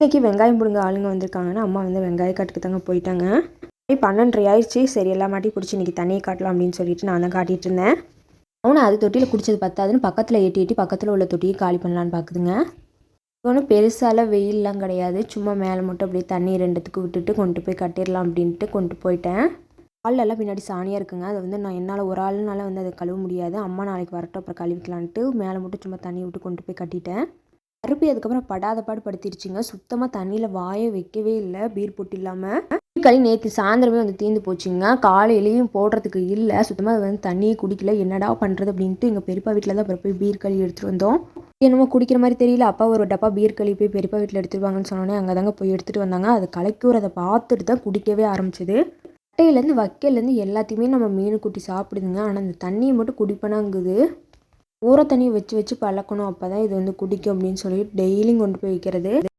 இன்றைக்கி வெங்காயம் பிடுங்க ஆளுங்க வந்திருக்காங்கன்னா அம்மா வந்து வெங்காய காட்டுக்கு தாங்க போயிட்டாங்க. பன்னெண்டரை ஆயிடுச்சு. சரி எல்லா மாட்டையும் பிடிச்சி இன்னைக்கு தண்ணியை காட்டலாம் அப்படின்னு சொல்லிட்டு நான் தான் காட்டிகிட்டு இருந்தேன். அவனை அது தொட்டியில் குடிச்சது பத்தாதுன்னு பக்கத்தில் எட்டி ஏட்டி பக்கத்தில் உள்ள தொட்டியை காலி பண்ணலான்னு பார்க்குதுங்க ஒன்றும் பெருசால வெயிலெலாம் கிடையாது. சும்மா மேலே மட்டும் அப்படியே தண்ணி ரெண்டுத்துக்கு விட்டுட்டு கொண்டு போய் கட்டிடலாம் அப்படின்ட்டு கொண்டு போயிட்டேன். கால்லெல்லாம் பின்னாடி சாணியாக இருக்குங்க. அதை வந்து நான் என்னால் ஒரு ஆளுனால வந்து அதை கழுவ முடியாது. அம்மா நாளைக்கு வரட்டும் அப்புறம் கழுவிக்கலான்ட்டு மேலே மட்டும் சும்மா தண்ணி விட்டு கொண்டு போய் கட்டிட்டேன். திருப்பி அதுக்கப்புறம் படாத பாடு படுத்திருச்சுங்க. சுத்தமாக தண்ணியில் வாயை வைக்கவே இல்லை பீர் போட்டு இல்லாமல் களி நேற்று சாயந்தரமே வந்து தீர்ந்து போச்சுங்க. காலையிலையும் போடுறதுக்கு இல்லை சுத்தமாக அது வந்து தண்ணியே குடிக்கல. என்னடா பண்ணுறது அப்படின்ட்டு எங்கள் பெரியப்பா வீட்டில் தான் அப்புறம் போய் பீர் களி எடுத்துகிட்டு வந்தோம். என்னமோ குடிக்கிற மாதிரி தெரியல. அப்பா ஒரு டப்பா பீர் களி போய் பெரியப்பா வீட்டில் எடுத்துருவாங்கன்னு சொன்னோன்னே அங்கே தாங்க போய் எடுத்துகிட்டு வந்தாங்க. அது கலைக்கூறதை பார்த்துட்டு தான் குடிக்கவே ஆரம்பிச்சது. கட்டையிலேருந்து வக்கையிலேருந்து எல்லாத்தையுமே நம்ம மீன் குட்டி சாப்பிடுதுங்க. ஆனால் அந்த தண்ணியை மட்டும் குடிப்பனாங்குது. ஊற தண்ணியை வச்சு வச்சு பழக்கணும். அப்போ தான் இது வந்து குடிக்கும் அப்படின்னு சொல்லிட்டு டெய்லியும் கொண்டு போய் வைக்கிறது.